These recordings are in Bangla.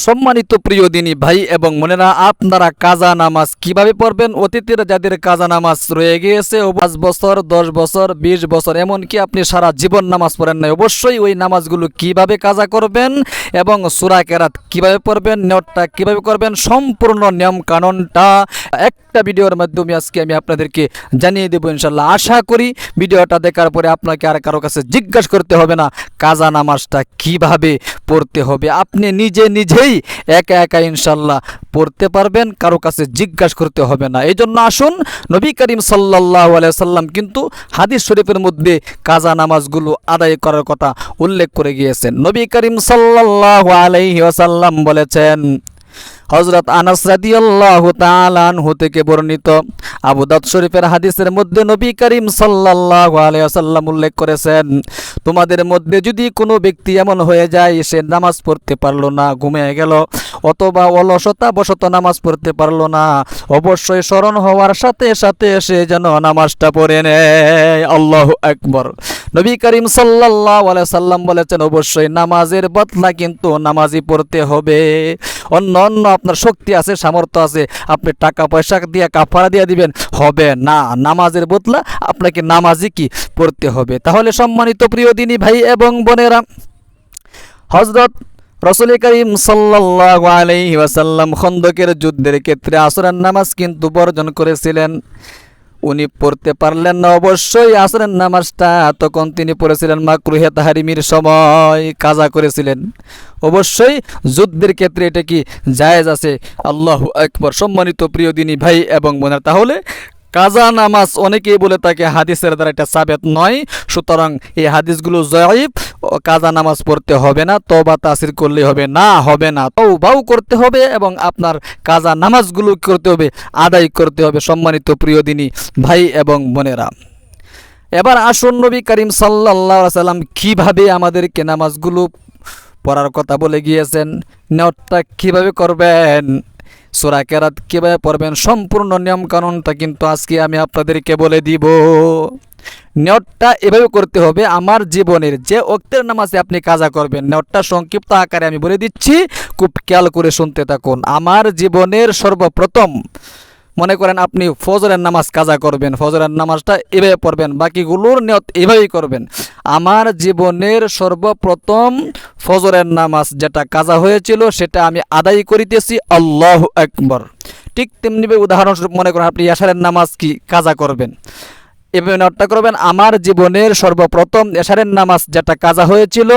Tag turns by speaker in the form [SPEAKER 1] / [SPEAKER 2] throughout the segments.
[SPEAKER 1] সম্মানিত প্রিয় দিনী ভাই এবং মনেরা আপনারা কাজা নামাজ কীভাবে পড়বেন? অতীতের যাদের কাজা নামাজ রয়ে গিয়েছে পাঁচ বছর, দশ বছর, বিশ বছর, এমনকি আপনি সারা জীবন নামাজ পড়েন নাই, অবশ্যই ওই নামাজগুলো কীভাবে কাজা করবেন এবং সুরা কেরাত কীভাবে পড়বেন, নেটটা কীভাবে করবেন, সম্পূর্ণ নিয়ম কানুনটা একটা ভিডিওর মাধ্যমে আজকে আমি আপনাদেরকে জানিয়ে দেবো ইনশাল্লাহ আশা করি ভিডিওটা দেখার পরে আপনাকে আর কারও কাছে জিজ্ঞাসা করতে হবে না, কাজা নামাজটা কীভাবে পড়তে হবে? আপনি নিজে নিজে নিজেই একা একা ইনশাল্লাহ পড়তে পারবেন, কারও কাছে জিজ্ঞাসা করতে হবে না। এই জন্য আসুন, নবী করিম সাল্লাহ সাল্লাম কিন্তু হাদিস শরীফের মধ্যে কাজা নামাজগুলো আদায় করার কথা উল্লেখ করে গিয়েছেন। নবী করিম সাল্লাহ আলাইহি ওয়াসাল্লাম বলেছেন হজরত আনাস রাদিয়াল্লাহু তাআলা আনহু থেকে বর্ণিত। আবু দাউদ শরীফের হাদিসের মধ্যে নবী করিম সাল্লাল্লাহু আলাইহি ওয়াসাল্লাম উল্লেখ করেছেন, তোমাদের মধ্যে যদি কোনো ব্যক্তি এমন হয়ে যায়, সে নামাজ পড়তে পারল না, ঘুমিয়ে গেল, অথবা অলসতা বশত নামাজ পড়তে পারল না, অবশ্যই স্মরণ হওয়ার সাথে সাথে সে যেন নামাজটা পড়ে নেয়। আল্লাহ আকবর। নবী করিম সাল্লাল্লাহু আলাইহি সাল্লাম বলেছেন, অবশ্যই নামাজের বদলা কিন্তু নামাজই পড়তে হবে। অন্য অন্য আপনার শক্তি আছে, সামর্থ্য আছে, আপনি টাকা, পয়সা দিয়ে কাফারা দিয়ে দিবেন, হবে না। নামাজের বদলা আপনাকে নামাজই কি পড়তে হবে। তাহলে সম্মানিত প্রিয় দিনী ভাই এবং বোনেরা হজরত রসুল করিম সাল্লাল্লাহু আলাইহি ওয়াসাল্লাম খন্দকের যুদ্ধের ক্ষেত্রে আসরের নামাজ কিন্তু বর্জন করেছিলেন। উনি পড়তে পারলেন না অবশ্যই, আসরের নামাজটা তখন তিনি পড়েছিলেন মাকরুহে তাহারিমির সময়, কাজা করেছিলেন। অবশ্যই যুদ্ধের ক্ষেত্রে এটা কি জায়েজ আছে? আল্লাহ একবার সম্মানিত প্রিয় দিনী ভাই এবং মনে তাহলে কাজা নামাজ অনেকেই বলে থাকে হাদিসের দ্বারা এটা সাবেত নয়। সুতরাং এই হাদিসগুলো জয়ীব কাজা নামাজ পড়তে হবে না তবা তাসির করলে হবে। না হবে না। তৌবাও করতে হবে এবং আপনার কাজা নামাজগুলো করতে হবে, আদায় করতে হবে সম্মানিত প্রিয় দিনী ভাই এবং বোনেরা। এবার আসুন নবী করিম সাল্লাহ সাল্লাম কীভাবে আমাদেরকে নামাজগুলো পড়ার কথা বলে গিয়েছেন নেটটা কীভাবে করবেন? সোরা কেরাত কীভাবে পড়বেন? সম্পূর্ণ নিয়মকানুনটা কিন্তু আজকে আমি আপনাদেরকে বলে দিব। নেটটা এভাবে করতে হবে, আমার জীবনের যে অক্তের নামাজে আপনি কাজা করবেন নেটটা সংক্ষিপ্ত আকারে আমি বলে দিচ্ছি, খুব খেয়াল করে শুনতে থাকুন। আমার জীবনের সর্বপ্রথম মনে করেন আপনি ফজরের নামাজ কাজা করবেন, ফজরের নামাজটা এভাবে পড়বেন, বাকিগুলোর নিয়ত এভাবেই করবেন। আমার জীবনের সর্বপ্রথম ফজরের নামাজ যেটা কাজা হয়েছিল সেটা আমি আদায় করিতেছি, আল্লাহ একবর ঠিক তেমনিভাবে উদাহরণস্বরূপ মনে করেন আপনি ইয়াসারের নামাজ কি কাজা করবেন। এভাবে নটটা করবেন, আমার জীবনের সর্বপ্রথম এশারের নামাজ যেটা কাজা হয়েছিল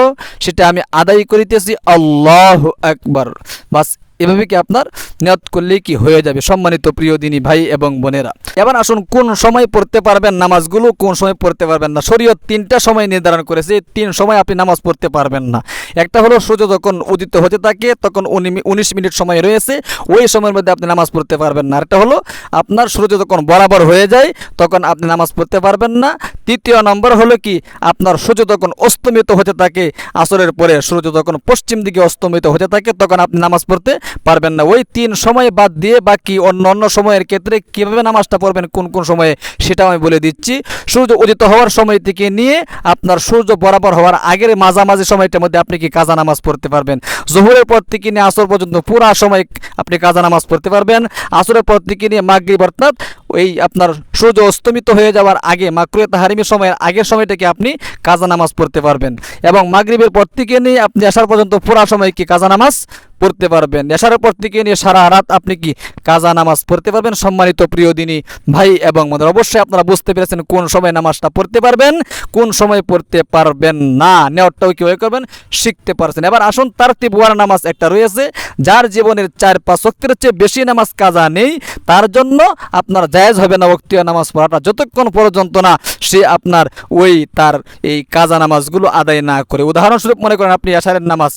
[SPEAKER 1] সেটা আমি আদায় করিতেছি, আল্লাহ একবার বাস এভাবে কি আপনার নিয়ত করলেই কি হয়ে যাবে? সম্মানিত প্রিয় দিনী ভাই এবং বোনেরা, এবার আসুন কোন সময় পড়তে পারবেন নামাজগুলো, কোন সময় পড়তে পারবেন না? শরীয়ত তিনটা সময় নির্ধারণ করেছে তিন সময় আপনি নামাজ পড়তে পারবেন না। একটা হলো সূর্য যখন উদিত হতে থাকে, তখন উনিশ মিনিট সময় রয়েছে, ওই সময়ের মধ্যে আপনি নামাজ পড়তে পারবেন না। একটা হলো, আপনার সূর্য যখন বরাবর হয়ে যায়, তখন আপনি নামাজ পড়তে পারবেন না। তৃতীয় নম্বর হলো কি? আপনার সূর্য যখন অস্তমিত হতে থাকে, আসরের পরে সূর্য যখন পশ্চিম দিকে অস্তমিত হতে থাকে, তখন আপনি নামাজ পড়তে পারবেন না। ওই তিন সময় বাদ দিয়ে বাকি অন্য অন্য সময়ের ক্ষেত্রে কীভাবে নামাজটা পড়বেন, কোন কোন সময়ে, সেটাও আমি বলে দিচ্ছি। সূর্য উদিত হওয়ার সময় থেকে নিয়ে আপনার সূর্য বরাবর হওয়ার আগের মাঝামাঝি সময়টার মধ্যে আপনি কি কাজা নামাজ পড়তে পারবেন? জহুরের পর থেকে নিয়ে আসর পর্যন্ত পুরা সময় আপনি কাজা নামাজ পড়তে পারবেন। আসরের পর থেকে নিয়ে মাগরিব অর্থাৎ ওই আপনার সূর্য অস্তমিত হয়ে যাওয়ার আগে মাকরুয়ে তাহারিমের সময়ের আগের সময়টাকে আপনি কাজা নামাজ পড়তে পারবেন। এবং মাগরীবের পর থেকে নিয়ে আপনি আসার পর্যন্ত পুরা সময় কি কাজা নামাজ পড়তে পারবেন। এসারের পর থেকে নিয়ে সারা রাত আপনি কি কাজা নামাজ পড়তে পারবেন? সম্মানিত প্রিয় দিনী ভাই এবং মদের অবশ্যই আপনারা বুঝতে পেরেছেন কোন সময় নামাজটা পড়তে পারবেন, কোন সময় পড়তে পারবেন না। নেওয়ারটাও কীভাবে করবেন? শিখতে পারছেন। এবার আসুন তার তিবুয়ার নামাজ একটা রয়েছে, যার জীবনের চার পাঁচ শক্তির চেয়ে বেশি নামাজ কাজা নেই। তার জন্য আপনার জায়েজ হবে না বক্তীয় নামাজ পড়াটা। যতক্ষণ পর্যন্ত না সে আপনার ওই তার এই কাজা নামাজগুলো আদায় না করে। উদাহরণস্বরূপ মনে করেন আপনি আশারের নামাজ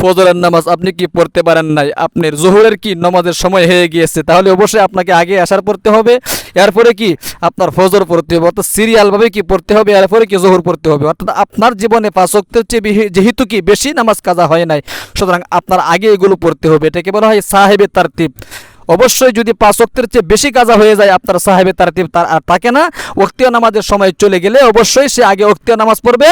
[SPEAKER 1] ফজরের নামাজ আপনি কি পড়তে পারেন নাই? আপনার জোহরের কি নামাজের সময় হয়ে গিয়েছে? তাহলে অবশ্যই আপনাকে আগে আসার পড়তে হবে। এরপরে কি আপনার ফজর পড়তে হবে? অর্থাৎ সিরিয়ালভাবে কি পড়তে হবে? এরপরে কি জোহর পড়তে হবে? অর্থাৎ আপনার জীবনে পাঁচ ওয়াক্তের চেয়ে যেহেতু কি বেশি নামাজ কাজা হয় নাই, সুতরাং আপনার আগে এগুলো পড়তে হবে। এটাকে বলা হয় সাহেবের তারতিব। অবশ্যই যদি পাঁচ ওয়াক্তের চেয়ে বেশি কাজা হয়ে যায় আপনার সাহেবে তার তার আর থাকে না। ওক্তীয় নামাজের সময় চলে গেলে অবশ্যই সে আগে ওক্তীয় নামাজ পড়বে।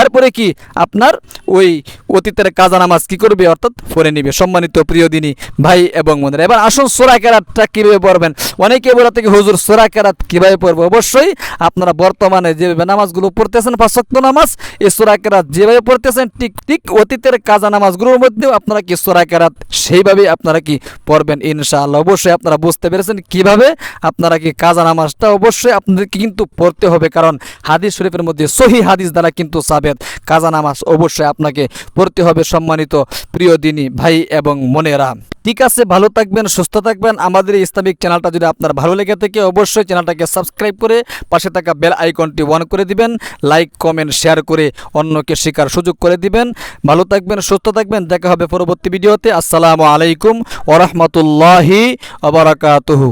[SPEAKER 1] এরপরে কি? আপনার ওই অতীতের কাজা নামাজ কি করবে? অর্থাৎ পড়ে নিবে। সম্মানিত প্রিয় দিনী ভাই এবং বোনেরা, এবার আসুন সোরা কেরাতটা কীভাবে পড়বেন? অনেকে বলে থেকে, হুজুর, সোরা কেরাত কীভাবে পড়ব? অবশ্যই আপনারা বর্তমানে যেভাবে নামাজগুলো পড়তেছেন পাঁচক্ত নামাজ, এই সোরা কেরাত যেভাবে পড়তেছেন, ঠিক ঠিক অতীতের কাজা নামাজগুলোর মধ্যেও আপনারা কি সোরা কেরাত সেইভাবেই আপনারা কি পড়বেন? ইনশাআল্লাহ। অবশ্যই আপনারা বুঝতে পেরেছেন কীভাবে আপনারা কি কাজা নামাজটা অবশ্যই আপনাদেরকে কিন্তু পড়তে হবে, কারণ হাদিস শরীফের মধ্যে সহি হাদিস দ্বারা কিন্তু সাবেদ কাজা নামাজ অবশ্যই আপনাকে পড়তে হবে সম্মানিত প্রিয় দিনী ভাই এবং মনেরা ঠিক আছে, ভালো থাকবেন, সুস্থ থাকবেন। আমাদের ইসলামিক চ্যানেলটা যদি আপনার ভালো লেগে থাকে, অবশ্যই চ্যানেলটাকে সাবস্ক্রাইব করে পাশে থাকা বেল আইকনটি অন করে দিবেন, লাইক, কমেন্ট, শেয়ার করে অন্যকে শেখার সুযোগ করে দিবেন। ভালো থাকবেন, সুস্থ থাকবেন, দেখা হবে পরবর্তী ভিডিওতে। আসসালামু আলাইকুম ওরহমতুল্লাহি আবরাকাতুহু